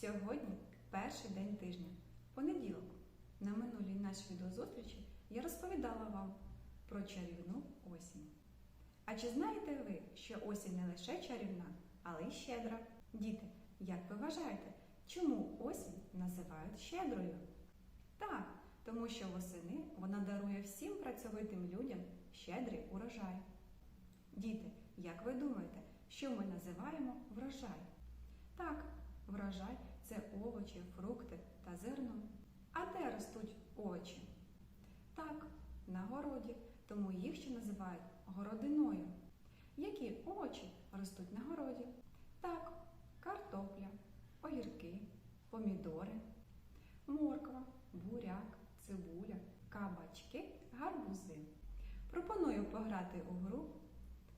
Сьогодні перший день тижня, понеділок. На минулій нашій відеозустрічі я розповідала вам про чарівну осінь. А чи знаєте ви, що осінь не лише чарівна, але й щедра? Діти, як ви вважаєте, чому осінь називають щедрою? Так, тому що восени вона дарує всім працьовитим людям щедрий урожай. Діти, як ви думаєте, що ми називаємо врожай? Так, врожай це овочі, фрукти та зерно. А де ростуть овочі? Так, на городі, тому їх ще називають городиною. Які овочі ростуть на городі? Так, картопля, огірки, помідори, морква, буряк, цибуля, кабачки, гарбузи. Пропоную пограти у гру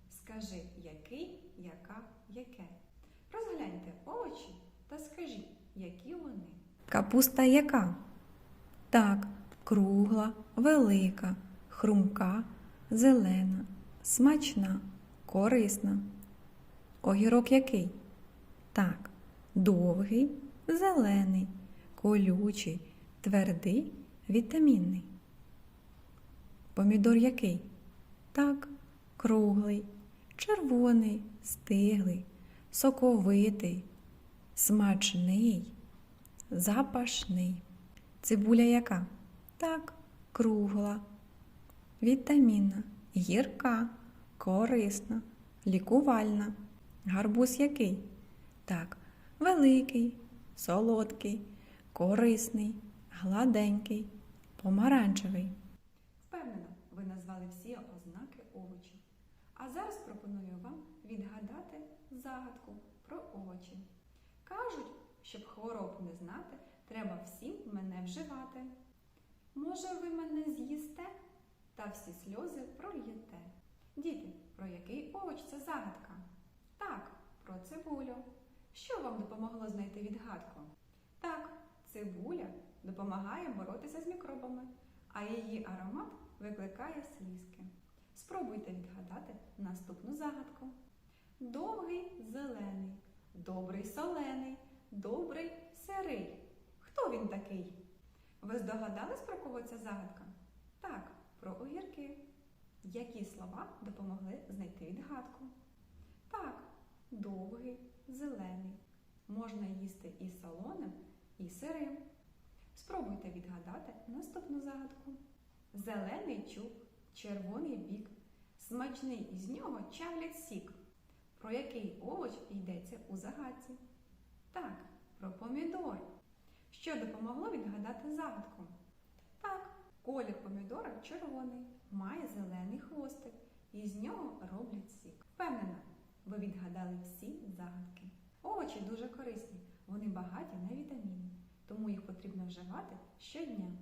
Скажи, який, яка, яке. Розгляньте овочі та скажіть, які вони. Капуста яка? Так, кругла, велика, хрумка, зелена, смачна, корисна. Огірок який? Так, довгий, зелений, колючий, твердий, вітамінний. Помідор який? Так, круглий, червоний, стиглий, соковитий, смачний, запашний. Цибуля яка? Так, кругла, вітамінна, гірка, корисна, лікувальна. Гарбуз який? Так, великий, солодкий, корисний, гладенький, помаранчевий. Впевнена, ви назвали всі ознаки овочів. А зараз пропоную вам відгадати загадку про овочі. Кажуть, щоб хвороб не знати, треба всім мене вживати. Може, ви мене з'їсте та всі сльози прольєте. Діти, про який овоч це загадка? Так, про цибулю. Що вам допомогло знайти відгадку? Так, цибуля допомагає боротися з мікробами, а її аромат викликає слізки. Спробуйте відгадати наступну загадку. Довгий зелений, добрий солений, добрий сирий. Хто він такий? Ви здогадались, про кого ця загадка? Так, про огірки. Які слова допомогли знайти відгадку? Так, довгий, зелений. Можна їсти і солоним, і сирим. Спробуйте відгадати наступну загадку. Зелений чуб, червоний бік, смачний із нього чавлять сік. Про який овоч йдеться у загадці? Так, про помідор. Що допомогло відгадати загадку? Так, колір помідора червоний, має зелений хвостик, і з нього роблять сік. Впевнена, ви відгадали всі загадки. Овочі дуже корисні, вони багаті на вітаміни, тому їх потрібно вживати щодня.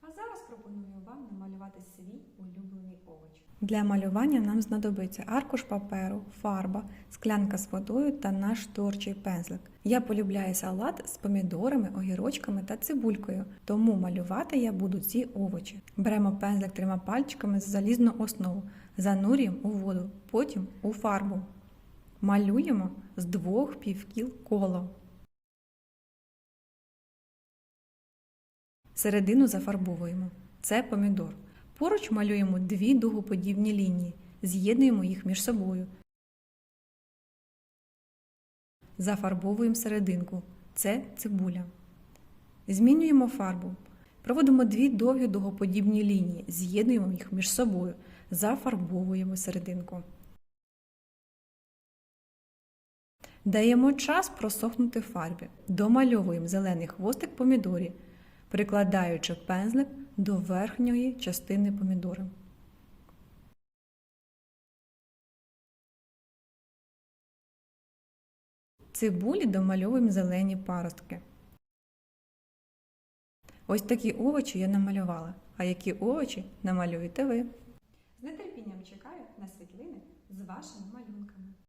А зараз пропоную вам намалювати свій улюблений овоч. Для малювання нам знадобиться аркуш паперу, фарба, склянка з водою та наш творчий пензлик. Я полюбляю салат з помідорами, огірочками та цибулькою, тому малювати я буду ці овочі. Беремо пензлик трьома пальчиками з залізну основу, занурюємо у воду, потім у фарбу. Малюємо з двох півкіл коло. Середину зафарбовуємо. Це помідор. Поруч малюємо дві дугоподібні лінії, з'єднуємо їх між собою. Зафарбовуємо серединку. Це цибуля. Змінюємо фарбу. Проводимо дві довгі дугоподібні лінії, з'єднуємо їх між собою. Зафарбовуємо серединку. Даємо час просохнути фарбі. Домальовуємо зелений хвостик помідорі, прикладаючи пензлик до верхньої частини помідора. Цибулі домальовуємо зелені паростки. Ось такі овочі я намалювала. А які овочі намалюєте ви? З нетерпінням чекаю на світлини з вашими малюнками.